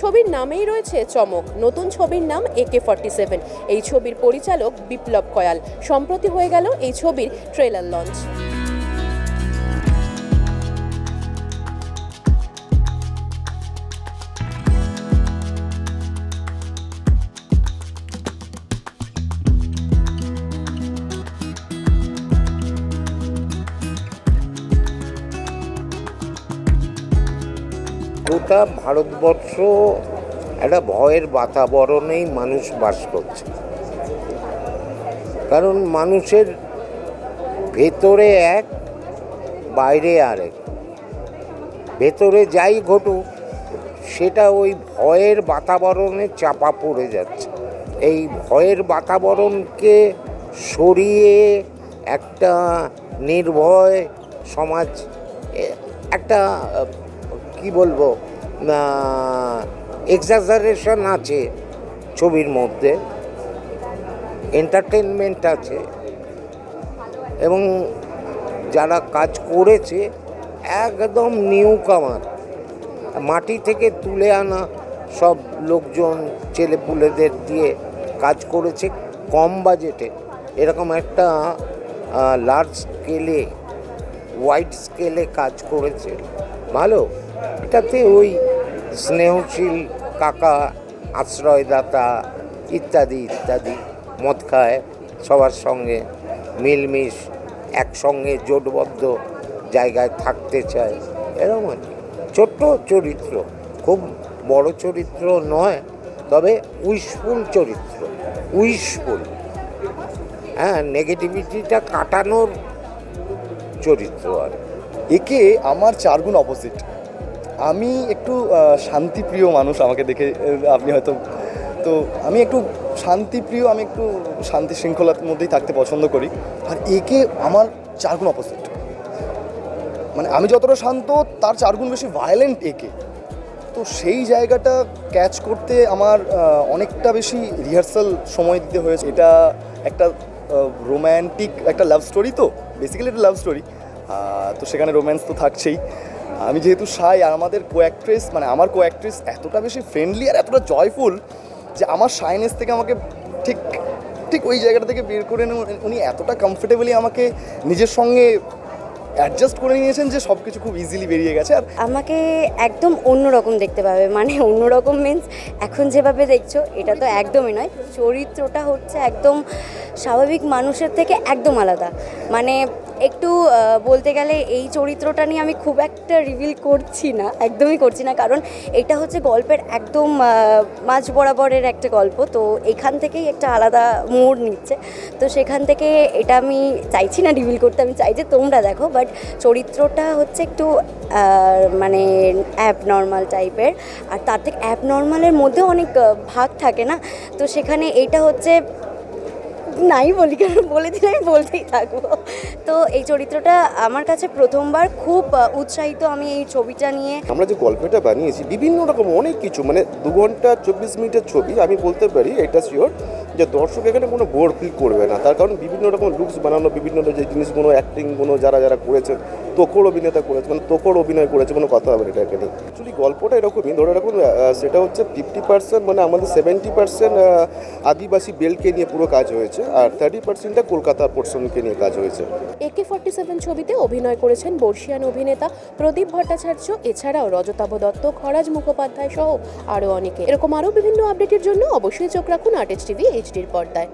ছবির নামেই রয়েছে চমক। নতুন ছবির নাম একে ফর্টি সেভেন এই ছবির পরিচালক বিপ্লব কয়াল। সম্প্রতি হয়ে গেল এই ছবির ট্রেলার লঞ্চ। গোটা ভারতবর্ষ একটা ভয়ের বাতাবরণেই মানুষ বাস করছে। কারণ মানুষের ভেতরে এক, বাইরে আরেক। ভেতরে যাই ঘটুক, সেটা ওই ভয়ের বাতাবরণে চাপা পড়ে যাচ্ছে। এই ভয়ের বাতাবরণকে সরিয়ে একটা নির্ভয় সমাজ একটা কি বলব? এক্সাজারেশন আছে ছবির মধ্যে এন্টারটেনমেন্ট আছে এবং যারা কাজ করেছে একদম নিউ কামার মাটি থেকে তুলে আনা সব লোকজন ছেলেপুলেদের দিয়ে কাজ করেছে কম বাজেটে এরকম একটা লার্জ স্কেলে ওয়াইড স্কেলে কাজ করেছে। ভালো? এটাতে ওই স্নেহশীল কাকা, আশ্রয়দাতা ইত্যাদি ইত্যাদি মদ খায় সবার সঙ্গে, মিলমিশ, একসঙ্গে জোটবদ্ধ জায়গায় থাকতে চায়। এরকম আর কি। ছোট্ট চরিত্র, খুব বড় চরিত্র নয়, তবে উইশফুল চরিত্র উইশফুল হ্যাঁ নেগেটিভিটিটা কাটানোর চরিত্র আর একে আমার চারগুণ অপোজিট আমি একটু শান্তিপ্রিয় মানুষ আমাকে দেখে আপনি হয়তো, তো আমি একটু শান্তিপ্রিয়, আমি একটু শান্তি শৃঙ্খলার মধ্যেই থাকতে পছন্দ করি। আর একে আমার চারগুণ অপোজিট মানে আমি যতটা শান্ত, তার চারগুণ বেশি ভায়োলেন্ট একে। তো সেই জায়গাটা ক্যাচ করতে আমার অনেকটা বেশি রিহার্সাল সময় দিতে হয়েছে। এটা একটা রোম্যান্টিক একটা লাভ স্টোরি তো। বেসিক্যালি একটা লাভ স্টোরি তো সেখানে রোম্যান্স তো থাকছেই। আমি যেহেতু সাই, আর আমাদের কো অ্যাক্ট্রেস মানে আমার কো অ্যাক্ট্রেস এতটা বেশি ফ্রেন্ডলি আর এতটা জয়ফুল যে আমার সাইনেস থেকে আমাকে ঠিক ঠিক ওই জায়গাটা থেকে বের করে উনি এতটা কমফোর্টেবলি আমাকে নিজের সঙ্গে অ্যাডজাস্ট করে নিয়েছেন যে সব কিছু খুব ইজিলি বেরিয়ে গেছে। আর আমাকে একদম অন্যরকম দেখতে পাবে মানে অন্যরকম মিন্স এখন যেভাবে দেখছ, এটা তো একদমই নয়। চরিত্রটা হচ্ছে একদম স্বাভাবিক মানুষের থেকে একদম আলাদা। মানে একটু বলতে গেলে এই চরিত্রটা নিয়ে আমি খুব একটা রিভিল করছি না, একদমই করছি না। কারণ এটা হচ্ছে গল্পের একদম মাঝ বরাবরের একটা গল্প। তো এখান থেকেই একটা আলাদা মোড় নিচ্ছে। তো সেখান থেকে এটা আমি চাইছি না রিভিল করতে, আমি চাই যে তোমরা দেখো। বাট চরিত্রটা হচ্ছে একটু মানে অ্যাপ নর্মাল টাইপের আর তার থেকে অ্যাপ নর্মালের মধ্যেও অনেক ভাগ থাকে না। তো সেখানে এটা হচ্ছে নাই বলি, কারণ বলে দিলে আমি বলতেই থাকব। তো এই চরিত্রটা আমার কাছে প্রথমবার খুব উৎসাহিত আমি এই ছবিটা নিয়ে। আমরা যে গল্পটা বানিয়েছি, বিভিন্ন রকম অনেক কিছু মানে দু ঘণ্টা চব্বিশ মিনিটের ছবি, আমি বলতে পারি এটা শিওর যে দর্শক এখানে কোনো বোর ফিল করবে না। তার কারণ বিভিন্ন রকম লুকস বানানো, বিভিন্ন যে জিনিসগুলো অ্যাক্টিংগুলো যারা যারা করেছেন তোকর অভিনেতা করেছে মানে তোকর অভিনয় করেছে, কোনো কথা হবে এটাকে নিয়ে। অ্যাকচুয়ালি গল্পটা এরকমই, ধরে রাখুন সেটা হচ্ছে ফিফটি পার্সেন্ট মানে আমাদের সেভেন্টি পার্সেন্ট আদিবাসী বেলকে নিয়ে পুরো কাজ হয়েছে, আর থার্টি পার্সেন্টটা কলকাতার পোর্শনকে নিয়ে কাজ হয়েছে। একে ফর্টি সেভেন ছবিতে অভিনয় করেছেন বর্ষিয়ান অভিনেতা প্রদীপ ভট্টাচার্য, এছাড়াও রজতাভ দত্ত, খরাজ মুখোপাধ্যায় সহ আরও অনেকে। এরকম আরও বিভিন্ন আপডেটের জন্য অবশ্যই চোখ রাখুন আর্টিস্ট টিভি এইচডির পর্দায়।